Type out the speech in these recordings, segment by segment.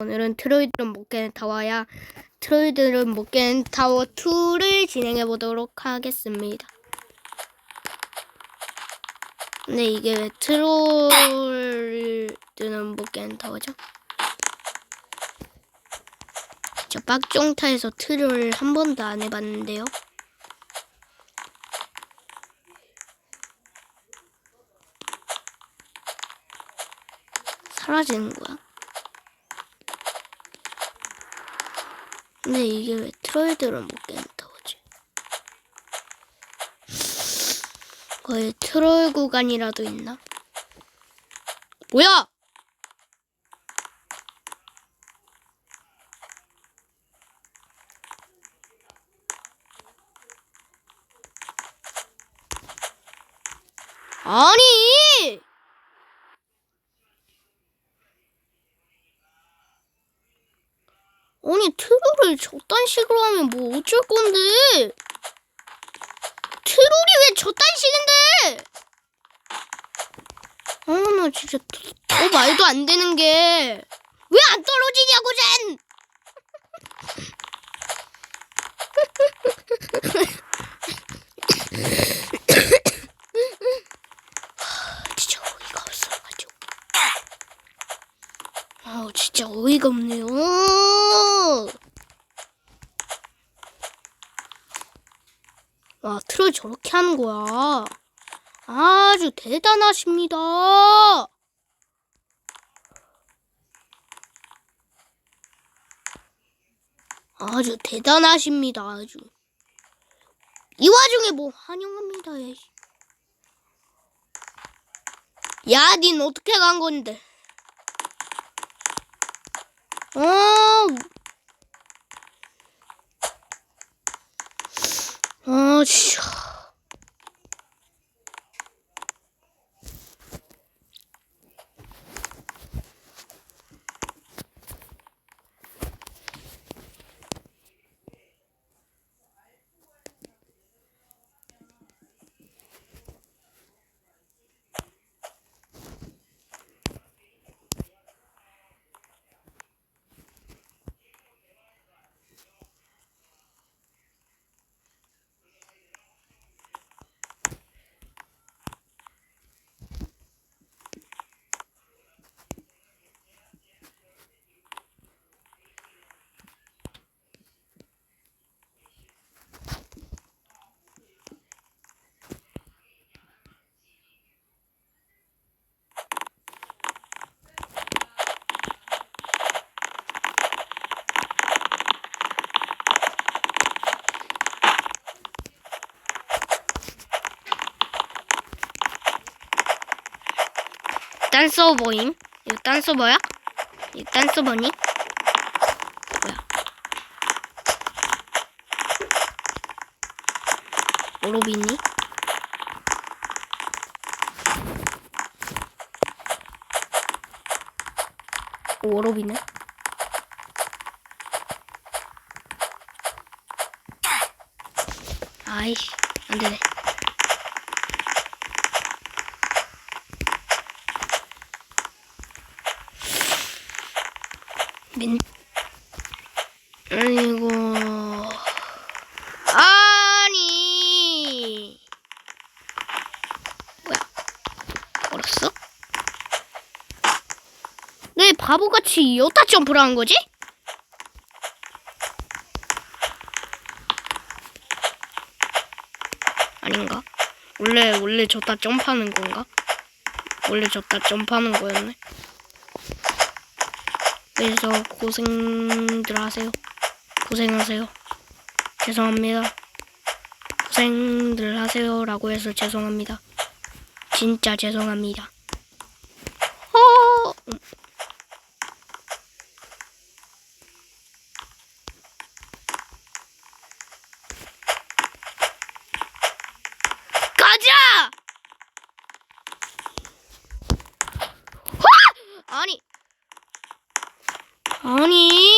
오늘은 트로이드는 못 깨는 타워야 트로이드는 못 깨는 타워 2를 진행해 보도록 하겠습니다. 근데 이게 왜 트로이드는 못 깨는 타워죠? 저 빡종타에서 트롤 한 번도 안 해봤는데요. 사라지는 거야? 근데 이게 왜 트로이드를 못 깨는다 거지? 거의 트롤 구간이라도 있나? 뭐야! 아니! 아니 트롤을 저딴 식으로 하면 뭐 어쩔 건데? 트롤이 왜 저딴 식인데? 아나 진짜 더, 더 말도 안 되는 게 왜 안 떨어지냐고 젠! 하, 진짜 어이가 없어가지고. 아 진짜 어이가 없네요. 와 트롤 저렇게 하는 거야. 아주 대단하십니다. 아주 대단하십니다. 아주. 이 와중에 뭐 환영합니다. 야, 닌 어떻게 간 건데? 어. 아, 진 딴 서버임? 이거 딴 서버야? 이거 딴 서버니? 뭐야? 오로비니? 오로비네? 아이씨, 안 되네. 민 아이고 아니 뭐야 얼었어? 왜 바보같이 여타 점프를 한 거지? 아닌가? 원래 원래 저따 점프하는 건가? 원래 저따 점프하는 거였네. 그래서 고생들 하세요. 고생하세요. 죄송합니다. 고생들 하세요라고 해서 죄송합니다. 진짜 죄송합니다. 어... 가자! 와! 아니 아니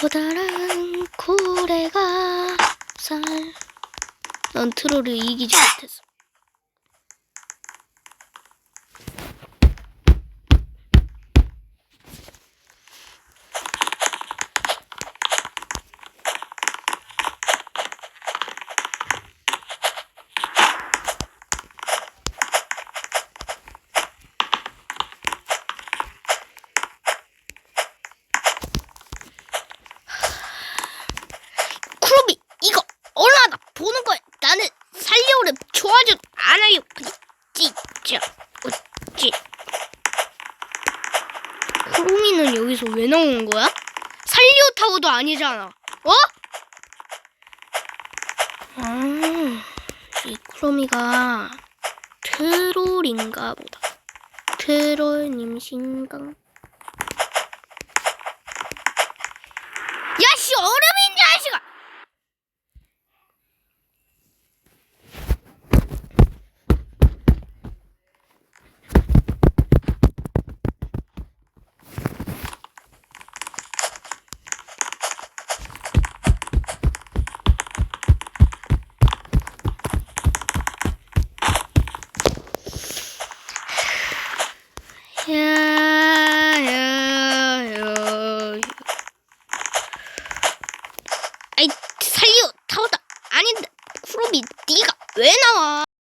커다란 고래가 살난 트롤을 이기지 못했어 크로비 이거 얼마나 보는 거야 나는 살려오래 좋아하지 않아요 그냥 진짜 어찌 여기서 왜 나오는 거야? 살리오 타워도 아니잖아 어? 아이 크로미가 트롤인가 보다 트롤님 신강 야씨 얼음인 Yeah.